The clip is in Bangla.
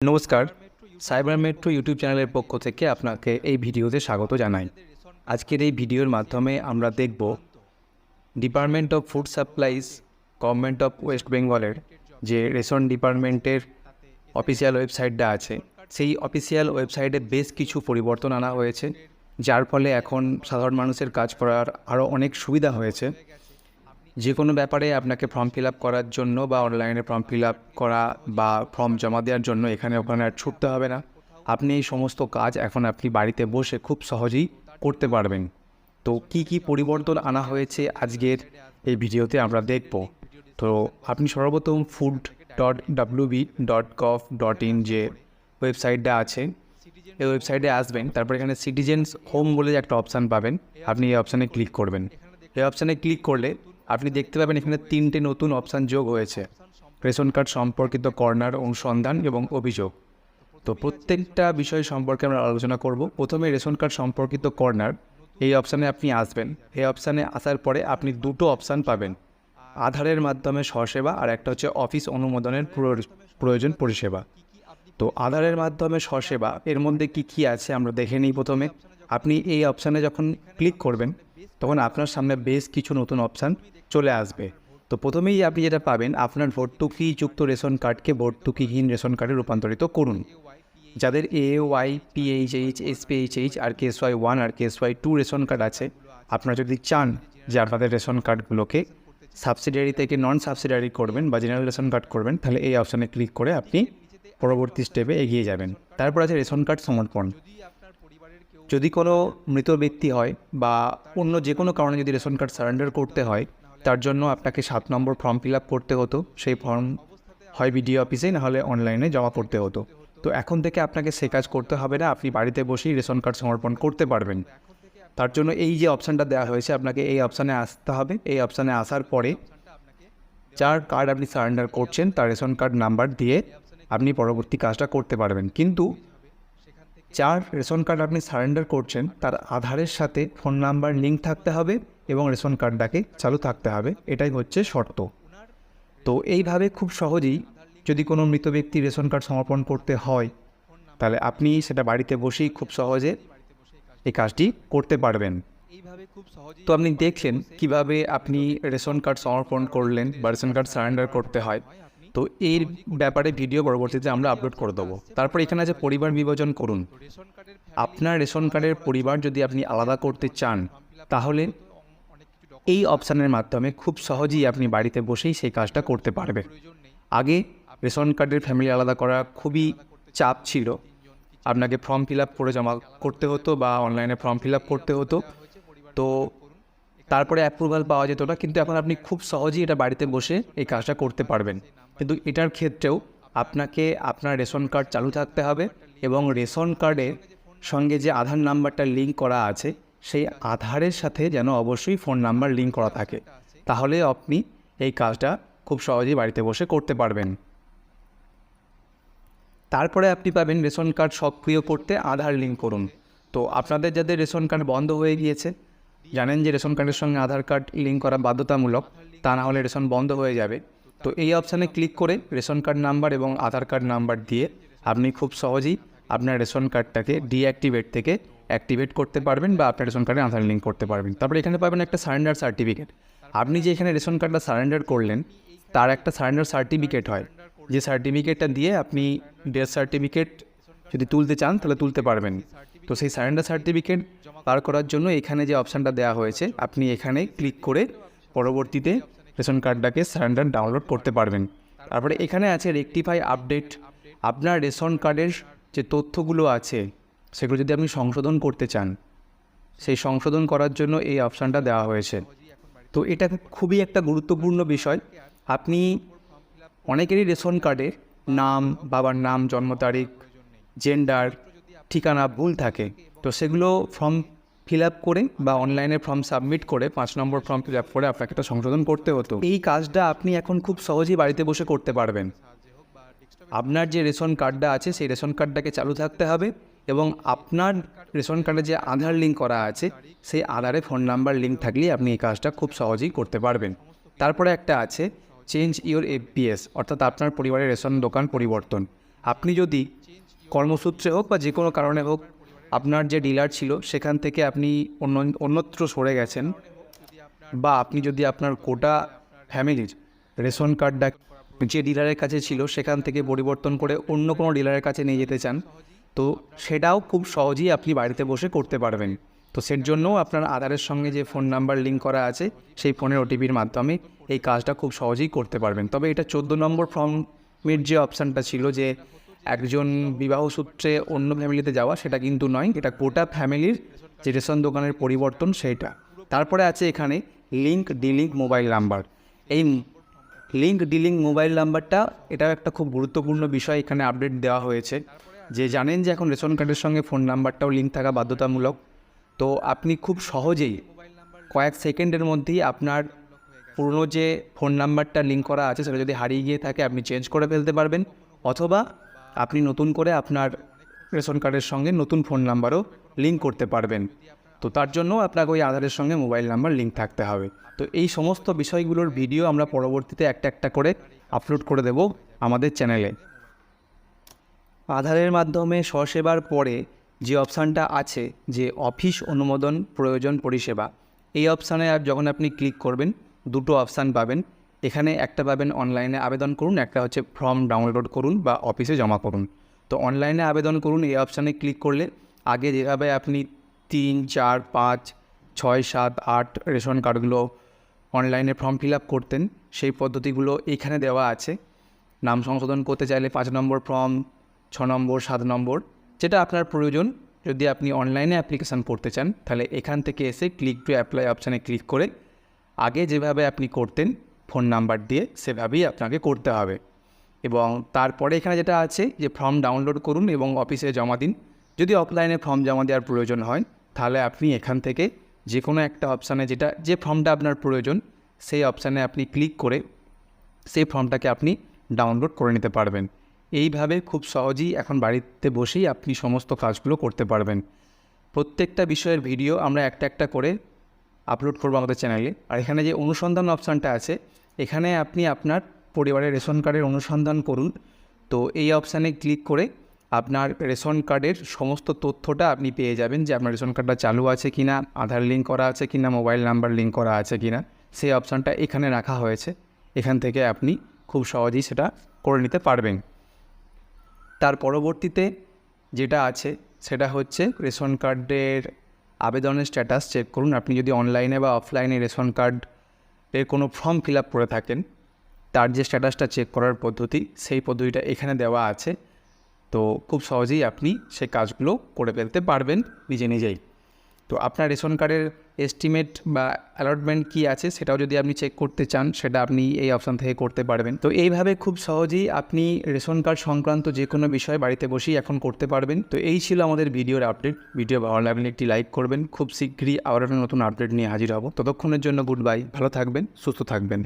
নমস্কার সাইবার মেট্রো ইউটিউব চ্যানেলের পক্ষ থেকে আপনাকে এই ভিডিওতে স্বাগত জানাই। আজকের এই ভিডিওর মাধ্যমে আমরা দেখব department of food supplies government of West বেঙ্গলের যে রেশন ডিপার্টমেন্টের অফিসিয়াল ওয়েবসাইটটা আছে, সেই অফিসিয়াল ওয়েবসাইটে বেশ কিছু পরিবর্তন আনা হয়েছে, যার ফলে এখন সাধারণ মানুষের কাজ করার আরও অনেক সুবিধা হয়েছে। যে কোনো ব্যাপারে আপনাকে ফর্ম ফিল আপ করার জন্য বা অনলাইনে ফর্ম ফিল আপ করা বা ফর্ম জমা দেওয়ার জন্য এখানে ওখানে আর ছুটতে হবে না। আপনি এই সমস্ত কাজ এখন আপনি বাড়িতে বসে খুব সহজেই করতে পারবেন। তো কি কি পরিবর্তন আনা হয়েছে আজকের এই ভিডিওতে আমরা দেখব। তো আপনি সর্বপ্রথম food dot WB dot gov dot in যে ওয়েবসাইটটা আছে, এই ওয়েবসাইটে আসবেন। তারপর এখানে সিটিজেন্স হোম বলে একটা অপশান পাবেন। আপনি এই অপশানে ক্লিক করবেন। এই অপশানে ক্লিক করলে আপনি দেখতে পাবেন এখানে তিনটে নতুন অপশান যোগ হয়েছে। রেশন কার্ড সম্পর্কিত কর্নার অনুসন্ধান এবং অভিযোগ। তো প্রত্যেকটা বিষয় সম্পর্কে আমরা আলোচনা করব। প্রথমে রেশন কার্ড সম্পর্কিত কর্নার। এই অপশানে আপনি আসবেন। এই অপশানে আসার পরে আপনি দুটো অপশান পাবেন। আধারের মাধ্যমে স্বসেবা আর একটা হচ্ছে অফিস অনুমোদনের প্রয়োজ- প্রয়োজন পরিষেবা। তো আধারের মাধ্যমে স্বসেবা, এর মধ্যে কি কি আছে আমরা দেখে নিই প্রথমে। আপনি এই অপশানে যখন ক্লিক করবেন তখন আপনার সামনে বেশ কিছু নতুন অপশান চলে আসবে। তো প্রথমেই আপনি যেটা পাবেন, আপনার ভর্তুকিযুক্ত রেশন কার্ডকে ভর্তুকিহীন রেশন কার্ডে রূপান্তরিত করুন। যাদের A Y PHH SPHH R KS Y one R KS Y two ration card আছে, আপনারা যদি চান যে আপনাদের রেশন কার্ডগুলোকে সাবসিডিয়ারি থেকে নন সাবসিডিয়ারি করবেন বা জেনারেল রেশন কার্ড করবেন, তাহলে এই অপশানে ক্লিক করে আপনি পরবর্তী স্টেপে এগিয়ে যাবেন। তারপর আছে রেশন কার্ড সমর্পণ। যদি কোনো মৃত ব্যক্তি হয় বা অন্য যে কোনো কারণে যদি রেশন কার্ড সারেন্ডার করতে হয়, তার জন্য আপনাকে সাত নম্বর ফর্ম ফিল আপ করতে হতো। সেই ফর্ম হয় বিডিও অফিসে নাহলে অনলাইনে জমা করতে হতো। তো এখন থেকে আপনাকে সে কাজ করতে হবে না, আপনি বাড়িতে বসেই রেশন কার্ড সমর্পণ করতে পারবেন। তার জন্য এই যে অপশানটা দেওয়া হয়েছে, আপনাকে এই অপশানে আসতে হবে। এই অপশানে আসার পরে যার কার্ড আপনি সারেন্ডার করছেন, তার রেশন কার্ড নাম্বার দিয়ে আপনি পরবর্তী কাজটা করতে পারবেন। কিন্তু যার রেশন কার্ড আপনি সারেন্ডার করছেন, তার আধারের সাথে ফোন নাম্বার, লিঙ্ক থাকতে হবে এবং রেশন কার্ডটাকে চালু থাকতে হবে। এটাই হচ্ছে শর্ত। তো এইভাবে খুব সহজেই যদি কোনো মৃত ব্যক্তি রেশন কার্ড সমর্পণ করতে হয়, তাহলে আপনি সেটা বাড়িতে বসেই খুব সহজে এই কাজটি করতে পারবেন। তো আপনি দেখলেন কীভাবে আপনি রেশন কার্ড সমর্পণ করলেন বা রেশন কার্ড সারেন্ডার করতে হয়। তো এর ব্যাপারে ভিডিও পরবর্তীতে আমরা আপলোড করে দেবো। তারপর এখানে আছে পরিবার বিভাজন করুন। আপনার রেশন কার্ডের পরিবার যদি আপনি আলাদা করতে চান, তাহলে এই অপশানের মাধ্যমে খুব সহজেই আপনি বাড়িতে বসেই সেই কাজটা করতে পারবেন আগে রেশন কার্ডের ফ্যামিলি আলাদা করা খুবই চাপ ছিল। আপনাকে ফর্ম ফিল আপ করে জমা করতে হতো বা অনলাইনে ফর্ম ফিল আপ করতে হতো। তো তারপরে অ্যাপ্রুভাল পাওয়া যেত না, কিন্তু এখন আপনি খুব সহজেই এটা বাড়িতে বসে এই কাজটা করতে পারবেন। কিন্তু এটার ক্ষেত্রেও আপনাকে আপনার রেশন কার্ড চালু থাকতে হবে এবং রেশন কার্ডের সঙ্গে যে আধার নাম্বারটা লিঙ্ক করা আছে, সেই আধারের সাথে যেন অবশ্যই ফোন নাম্বার লিঙ্ক করা থাকে। তাহলে আপনি এই কাজটা খুব সহজেই বাড়িতে বসে করতে পারবেন। তারপরে আপনি পাবেন রেশন কার্ড সক্রিয় করতে আধার লিঙ্ক করুন। তো আপনাদের যাদের রেশন কার্ড বন্ধ হয়ে গিয়েছে, জানেন যে রেশন কার্ডের সঙ্গে আধার কার্ড লিঙ্ক করা বাধ্যতামূলক, তা না হলে রেশন বন্ধ হয়ে যাবে। তো এই অপশানে ক্লিক করে রেশন কার্ড নাম্বার এবং আধার কার্ড নাম্বার দিয়ে আপনি খুব সহজেই আপনার রেশন কার্ডটাকে ডিঅ্যাক্টিভেট থেকে অ্যাক্টিভেট করতে পারবেন বা আপনার রেশন কার্ডে আধার লিঙ্ক করতে পারবেন। তারপরে এখানে পাবেন একটা সারেন্ডার সার্টিফিকেট আপনি যে এখানে রেশন কার্ডটা সারেন্ডার করলেন, তার একটা সারেন্ডার সার্টিফিকেট হয়। যে সার্টিফিকেটটা দিয়ে আপনি ডেথ সার্টিফিকেট যদি তুলতে চান, তাহলে তুলতে পারবেন। তো সেই সারেন্ডার সার্টিফিকেট পার করার জন্য এখানে যে অপশানটা দেওয়া হয়েছে, আপনি এখানে ক্লিক করে পরবর্তীতে রেশন কার্ডটাকে সারেন্ডার ডাউনলোড করতে পারবেন। তারপরে এখানে আছে রেকটিফাই আপডেট আপনার রেশন কার্ডের যে তথ্যগুলো আছে, সেগুলো যদি আপনি সংশোধন করতে চান, সেই সংশোধন করার জন্য এই অপশানটা দেওয়া হয়েছে। তো এটা খুবই একটা গুরুত্বপূর্ণ বিষয়। আপনি অনেকেরই রেশন কার্ডে নাম, বাবার নাম, জন্ম তারিখ জেন্ডার ঠিকানা ভুল থাকে। তো সেগুলো ফর্ম ফিল আপ করে বা অনলাইনে ফর্ম সাবমিট করে পাঁচ নম্বর ফর্ম ফিল আপ করে আপনাকে একটা সংশোধন করতে হতো। এই কাজটা আপনি এখন খুব সহজেই বাড়িতে বসে করতে পারবেন। আপনার যে রেশন কার্ডটা আছে, সেই রেশন কার্ডটাকে চালু থাকতে হবে এবং আপনার রেশন কার্ডে যে আধার লিঙ্ক করা আছে, সেই আধারে ফোন নাম্বার লিঙ্ক থাকলেই আপনি এই কাজটা খুব সহজেই করতে পারবেন। তারপরে একটা আছে চেঞ্জ ইওর এফপিএস অর্থাৎ আপনার পরিবারের রেশন দোকান পরিবর্তন। আপনি যদি কর্মসূত্রে হোক বা যে কোনো কারণে হোক আপনার যে ডিলার ছিল, সেখান থেকে আপনি অন্য, অন্যত্র সরে গেছেন বা আপনি যদি আপনার গোটা ফ্যামিলির রেশন কার্ডটা যে ডিলারের কাছে ছিল, সেখান থেকে পরিবর্তন করে অন্য কোনো ডিলারের কাছে নিয়ে যেতে চান, তো সেটাও খুব সহজেই আপনি বাড়িতে বসে করতে পারবেন। তো সের জন্যও আপনার আধারের সঙ্গে যে ফোন নাম্বার লিঙ্ক করা আছে, সেই ফোনের ওটিপির মাধ্যমে এই কাজটা খুব সহজেই করতে পারবেন। তবে এটা চোদ্দ নম্বর ফর্মের যে অপশানটা ছিল যে একজন বিবাহ সূত্রে অন্য ফ্যামিলিতে যাওয়া সেটা কিন্তু নয়, এটা গোটা ফ্যামিলির যে রেশন দোকানের পরিবর্তন সেইটা তারপরে আছে এখানে লিঙ্ক ডিলিঙ্ক মোবাইল নাম্বার এই লিঙ্ক ডিলিং মোবাইল নাম্বারটা এটাও একটা খুব গুরুত্বপূর্ণ বিষয় এখানে আপডেট দেওয়া হয়েছে। যে জানেন যে এখন রেশন কার্ডের সঙ্গে ফোন নাম্বারটাও লিঙ্ক থাকা বাধ্যতামূলক। তো আপনি খুব সহজেই কয়েক সেকেন্ডের মধ্যেই আপনার পুরনো যে ফোন নাম্বারটা লিঙ্ক করা আছে, সেটা যদি হারিয়ে গিয়ে থাকে, আপনি চেঞ্জ করে ফেলতে পারবেন। অথবা আপনি নতুন করে আপনার রেশন কার্ডের সঙ্গে নতুন ফোন নাম্বারও লিঙ্ক করতে পারবেন। তো তার জন্য আপনাকে ওই আধারের সঙ্গে মোবাইল নাম্বার লিঙ্ক থাকতে হবে। তো এই সমস্ত বিষয়গুলোর ভিডিও আমরা পরবর্তীতে একটা একটা করে আপলোড করে দেব আমাদের চ্যানেলে। আধারের মাধ্যমে স্বসেবার পরে যে অপশানটা আছে যে অফিস অনুমোদন প্রয়োজন পরিষেবা, এই অপশানে আর যখন আপনি ক্লিক করবেন, দুটো অপশান পাবেন। এখানে একটা পাবেন অনলাইনে আবেদন করুন, একটা হচ্ছে ফর্ম ডাউনলোড করুন বা অফিসে জমা করুন। তো অনলাইনে আবেদন করুন, এই অপশানে ক্লিক করলে আগে যেভাবে আপনি তিন, চার, পাঁচ, ছয়, সাত, আট রেশন কার্ডগুলো অনলাইনে ফর্ম ফিল আপ করতেন, সেই পদ্ধতিগুলো এখানে দেওয়া আছে। নাম সংশোধন করতে চাইলে পাঁচ নম্বর ফর্ম ছ নম্বর, সাত নম্বর, যেটা আপনার প্রয়োজন। যদি আপনি অনলাইনে অ্যাপ্লিকেশান করতে চান, তাহলে এখান থেকে এসে ক্লিক টু অ্যাপ্লাই অপশানে ক্লিক করে আগে যেভাবে আপনি করতেন ফোন নাম্বার দিয়ে সেভাবেই আপনাকে করতে হবে। এবং তারপরে এখানে যেটা আছে যে ফর্ম ডাউনলোড করুন এবং অফিসে জমা দিন। যদি অফলাইনে ফর্ম জমা দেওয়ার প্রয়োজন হয়, তাহলে আপনি এখান থেকে যে কোনো একটা অপশানে যেটা, যে ফর্মটা আপনার প্রয়োজন, সেই অপশানে আপনি ক্লিক করে সেই ফর্মটাকে আপনি ডাউনলোড করে নিতে পারবেন। এইভাবে খুব সহজেই এখন বাড়িতে বসেই আপনি সমস্ত কাজগুলো করতে পারবেন। প্রত্যেকটা বিষয়ের ভিডিও আমরা একটা একটা করে আপলোড করব আমাদের চ্যানেলে আর এখানে যে অনুসন্ধান অপশানটা আছে, এখানে আপনি আপনার পরিবারের রেশন কার্ডের অনুসন্ধান করুন। তো এই অপশানে ক্লিক করে আপনার রেশন কার্ডের সমস্ত তথ্যটা আপনি পেয়ে যাবেন যে আপনার রেশন কার্ডটা চালু আছে কি না আধার লিঙ্ক করা আছে কি না মোবাইল নাম্বার লিঙ্ক করা আছে কি না সেই অপশানটা এখানে রাখা হয়েছে। এখান থেকে আপনি খুব সহজেই সেটা করে নিতে পারবেন। তার পরবর্তীতে যেটা আছে, সেটা হচ্ছে রেশন কার্ডের আবেদনের স্ট্যাটাস চেক করুন। আপনি যদি অনলাইনে বা অফলাইনে রেশন কার্ড এর কোনো ফর্ম ফিল আপ করে থাকেন, তার যে স্ট্যাটাসটা চেক করার পদ্ধতি, সেই পদ্ধতিটা এখানে দেওয়া আছে। তো খুব সহজেই আপনি সেই কাজগুলো করে ফেলতে পারবেন নিজে নিজেই। তো আপনার রেশন কার্ডের এস্টিমেট বা অ্যালটমেন্ট কী আছে সেটাও যদি আপনি চেক করতে চান, সেটা আপনি এই অপশান থেকে করতে পারবেন। তো এইভাবে খুব সহজেই আপনি রেশন কার্ড সংক্রান্ত যে কোনো বিষয় বাড়িতে বসেই এখন করতে পারবেন। তো এই ছিল আমাদের ভিডিওর আপডেট ভিডিও ভালো লাগলে একটি লাইক করবেন। খুব শীঘ্রই আবার একটা নতুন আপডেট নিয়ে হাজির হব। ততক্ষণের জন্য গুড বাই ভালো থাকবেন, সুস্থ থাকবেন।